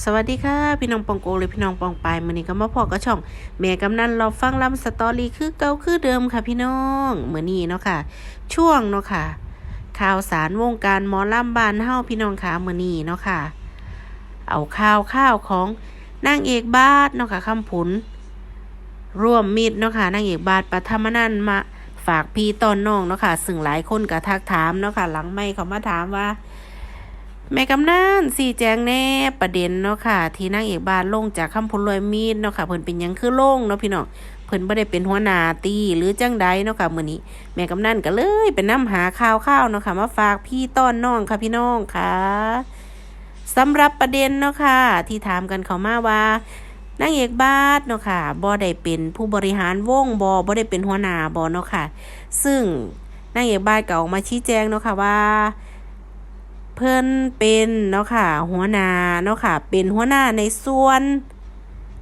สวัสดีค่ะ พี่น้องปองโกเลยพี่น้องปองปายมื้อนี้ก็มาพอก็ช่องแม่กำนันเราฟังลำสตอรี่คือเก่าคือเดิมค่ะพี่น้องมื้อนี้เนาะค่ะ ช่วงเนาะค่ะ ข่าวสารวงการหมอลำบานเฮาพี่น้องค่ะมื้อนี้เนาะค่ะ เอาข่าวข้าวของนางเอกบาทเนาะค่ะคำผุนร่วมมิตรเนาะค่ะนางเอกบาทปฐมนันมาฝากพี่ตอนน้องเนาะค่ะซึ่งหลายคนก็ทักถามเนาะค่ะ หลังไม่เขามาถามว่า แม่กำนันสี่แจงแน่ประเด็นเนาะค่ะ ที่นางเอกบานลงจากคำพลลอยมีดเนาะค่ะเพิ่นเป็นยังคือลงเนาะพี่น้องเพิ่นบ่ได้เป็นหัวหน้าตีหรือจังใดเนาะค่ะมื้อนี้ แม่กำนันก็เลยไปนํหาข่าวข้าวเนาะค่ะมาฝากพี่ต้อนน้องค่ะพี่น้องค่ะสำหรับประเด็นเนาะค่ะ ที่ถามกันเขามาว่านางเอกบาทเนาะค่ะบ่ได้เป็นผู้บริหารวงบ่บ่ได้เป็นหัวหน้าบ่เนาะค่ะ ซึ่งนางเอกบาทก็ออกมาชี้แจงเนาะค่ะว่า เพิ่นเป็นเนาะค่ะหัวหน้าเนาะค่ะเป็นหัวหน้าในส่วน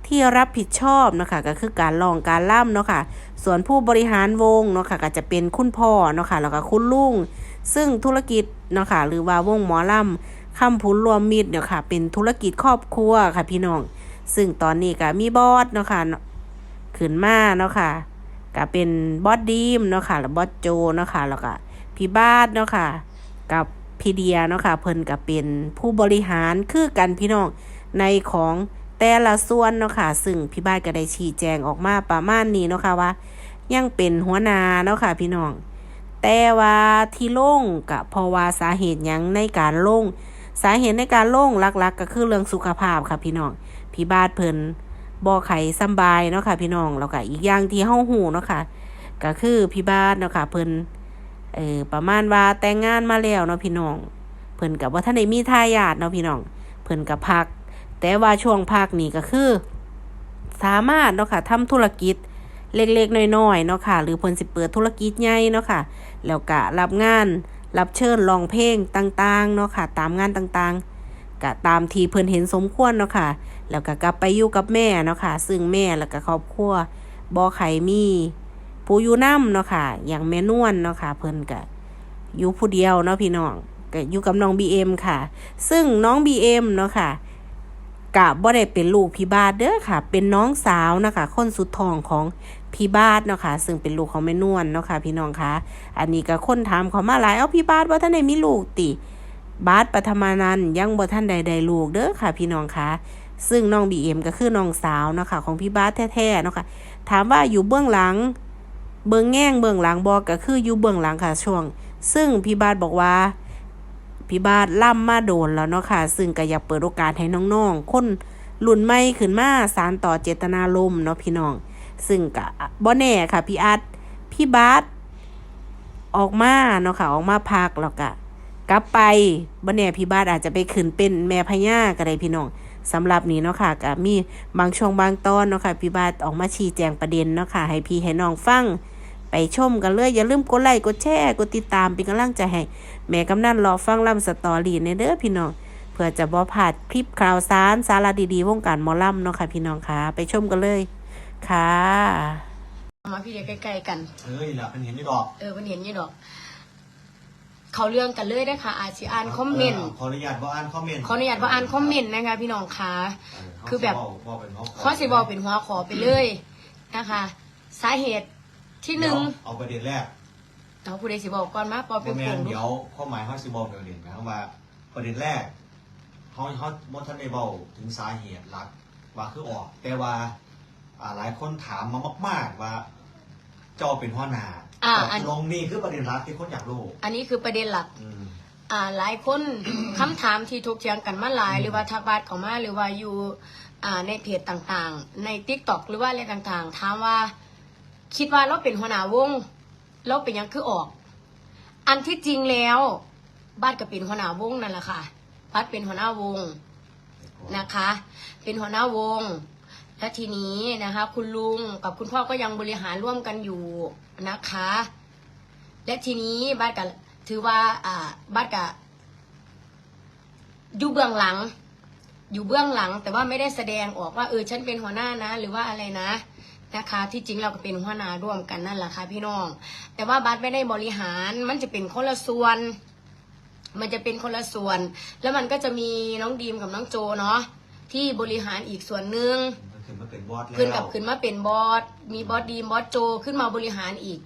ที่รับผิดชอบเนาะค่ะก็คือการร้องการล่ำเนาะค่ะส่วนผู้บริหารวงเนาะค่ะก็จะเป็นคุณพ่อเนาะค่ะแล้วก็คุณลุงซึ่งธุรกิจเนาะค่ะหรือว่าวงหมอล่ำคำพูนรวมมิตรเนาะค่ะเป็นธุรกิจครอบครัวค่ะพี่น้อง ซึ่งตอนนี้ก็มีบอสเนาะค่ะขึ้นมาเนาะค่ะก็เป็นบอสดีมเนาะค่ะแล้วบอสโจเนาะค่ะแล้วก็พี่บาสเนาะค่ะกับ พีเดียเนาะค่ะเพิ่นก็เป็นผู้บริหารคือกันพี่น้องในของแต่ละส่วนเนาะค่ะซึ่งพี่บ้านก็ได้ชี้แจงออกมาประมาณนี้เนาะค่ะว่า ยังเป็นหัวหน้าเนาะค่ะพี่น้อง แต่ว่าที่ลงก็เพราะว่าสาเหตุยังในการลง สาเหตุในการลงหลักๆ ก็คือเรื่องสุขภาพค่ะพี่น้องพี่บาทเพิ่นบ่ไข้สบายเนาะค่ะพี่น้องแล้วก็อีกอย่างที่เฮาฮู้เนาะค่ะก็คือพี่บาทเนาะค่ะเพิ่น เออประมาณว่าแต่งงานมาแล้วเนาะพี่น้อง เพิ่นกับว่าท่านได้มีทายาทเนาะพี่น้อง เพิ่นกับพัก แต่ว่าช่วงพักนี่ก็คือ สามารถเนาะค่ะทำธุรกิจเล็กๆน้อยๆเนาะค่ะ หรือเพิ่นสิเปิดธุรกิจใหญ่เนาะค่ะ แล้วก็รับงานรับเชิญร้องเพลงต่างๆเนาะค่ะ ตามงานต่างๆก็ตามที่เพิ่นเห็นสมควรเนาะค่ะ แล้วก็กลับไปอยู่กับแม่เนาะค่ะ ซึ่งแม่แล้วก็ครอบครัวบ่ไข่มี ผู้อยู่น้ำเนาะค่ะ อย่างแม่นวลเนาะค่ะ เพิ่นก็อยู่ผู้เดียวเนาะพี่น้องก็อยู่กับน้องบีเอ็มค่ะ ซึ่งน้องบีเอ็มเนาะค่ะกะบ่ได้เป็นลูกพี่บาทเด้อค่ะ เป็นน้องสาวนะคะคนสุดทองของพี่บาทเนาะค่ะ ซึ่งเป็นลูกของแม่นวลเนาะค่ะ พี่น้องคะอันนี้ก็คนถามเขามาหลาย เอาพี่บาทว่าท่านใดมีลูกติ บาทปฐมานันยังบ่ท่านใดใดลูกเด้อค่ะ พี่น้องคะซึ่งน้องบีเอ็มก็คือน้องสาวเนาะค่ะของพี่บาทแท้ๆเนาะค่ะ ถามว่าอยู่เบื้องหลัง เบื้องแง่งเบื้องหลังบอกก็คืออยู่เบื้องหลังค่ะช่วง ซึ่งพี่บาทบอกว่าพี่บาทล่ำมาโดนแล้วเนาะค่ะ ซึ่งก็อยากเปิดโอกาสให้น้องๆคนรุ่นใหม่ขึ้นมาสารต่อเจตนารมณ์เนาะพี่น้อง ซึ่งก็บ่แน่ค่ะพี่อาร์ตพี่บาทออกมาเนาะค่ะออกมาพักแล้วก็กลับไปบ่แน่พี่บาทอาจจะไปขึ้นเป็นแม่พญาก็ได้พี่น้อง สำหรับนี้เนาะค่ะก็มีบางช่วงบางตอนเนาะค่ะพี่บาทออกมาชี้แจงประเด็นเนาะค่ะให้พี่ให้น้องฟังไปชมกันเลย อย่าลืมกดไลค์กดแชร์กดติดตามเป็นกำลังใจให้แม่กำนันรอฟังลำสตอรี่ในเด้อพี่น้อง เพื่อจะบ่พลาดคลิปข่าวสารสาระดีๆ วงการหมอลำเนาะค่ะพี่น้องค่ะไปชมกันเลยค่ะ มาพี่เดียวใกล้ๆกัน เอ้ยล่ะเป็นเห็นนี่ดอก เออมันเห็นอยี่ดอก เขาเรื่องกันเลยนะคะอาจจะอ่านคอมเมนต์ขออนุญาตว่าอ่านคอมเมนต์ขออนุญาตว่าอ่านคอมเมนต์นะคะพี่น้องคะเคือแบบเขาสิเว้าเป็นหัวข้อสิบอกเป็นหัวขอไปเลยนะคะ สาเหตุที่หนึ่งเดี๋ยวเอาประเด็นแรกเอาผู้ใดสิบอกก่อนมาปอโมเป็นแมโป่นงเดี๋ยวข้อหมายเขาสิบอกประเด็นนะครับว่าประเด็นแรกเขาเขามดท่านได้เบาถึงสาเหตุหลักว่าคือออก แต่ว่าอ่าหลายคนถามมามาก ๆ ว่าเจ้าเป็นหัวหน้า อ่าแต่อันลงนี่คือประเด็นหลักที่คนอยากรู้อันนี้คือประเด็นหลัก อืม อ่าหลายคน คำถามที่ถกเถียงกันมาหลาย หรือว่าทักบาทเขามาหรือว่าอยู่อ่าในเพจต่างๆ ในทิกตอกหรือว่าอะไรต่างๆ ถามว่า คิดว่าเราเป็นหัวหน้าวงเราเป็นหยังคือออก อันที่จริงแล้วบาทก็เป็นหัวหน้าวงนั่นแหละค่ะบาทเป็นหัวหน้าวง นะคะ เป็นหัวหน้าวง และทีนี้นะคะ คุณลุงกับคุณพ่อก็ยังบริหารร่วมกันอยู่นะคะ และทีนี้บ้าทก็ถือว่าอ่าบาทก็อยู่เบื้องหลัง อยู่เบื้องหลัง แต่ว่าไม่ได้แสดงออกว่าเออฉันเป็นหัวหน้านะ หรือว่าอะไรนะนะคะ ที่จริงเราก็เป็นหัวหน้าร่วมกันนั่นแหละค่ะพี่น้อง แต่ว่าบัตไม่ได้บริหารมันจะเป็นคนละส่วน มันจะเป็นคนละส่วน แล้วมันก็จะมีน้องดีมกับน้องโจเนาะที่บริหารอีกส่วนหนึ่ง ขึ้นมาเป็นบอสแล้วขึ้นกับขึ้นมาเป็นบอสมีบอสดีบอสโจขึ้นมาบริหารอีก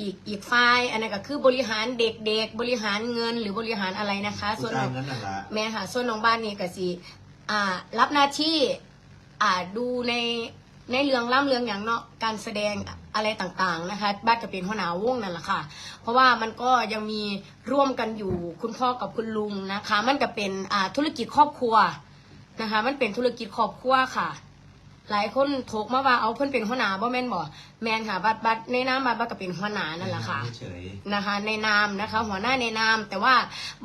อีกอีกฝ่ายอันนั้นก็คือบริหารเด็กๆบริหารเงินหรือบริหารอะไรนะคะผู้ส่วนจ่าขยองเงินนั่นแหละแม่ค่ะส่วนน้องบ้านนี่ก็สิอ่า รับหน้าที่อ่าดูในในเรื่องล่ำเรื่องอย่างเนาะการแสดงอะไรต่างๆนะคะบ้านก็เป็นหัวหน้าวงนั่นแหละค่ะ เพราะว่ามันก็ยังมีร่วมกันอยู่คุณพ่อกับคุณลุงนะคะ มันก็เป็นอ่าธุรกิจครอบครัวนะคะ มันเป็นธุรกิจครอบครัวค่ะ หลายคนโถกมาว่าเอาเพิ่นเป็นหัวหน้าบ่แม่นบ่แม่นค่ะบัดบัดในน้ำบัดบัดก็เป็นหัวหน้านั่นแหละค่ะเฉยนะคะ ในนามนะคะ หัวหน้าในนามแต่ว่า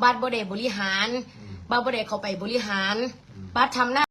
บัดบ่ได้บริหารๆอืมบัดบ่ได้เข้าไปบริหารอืมบัดทำหน้า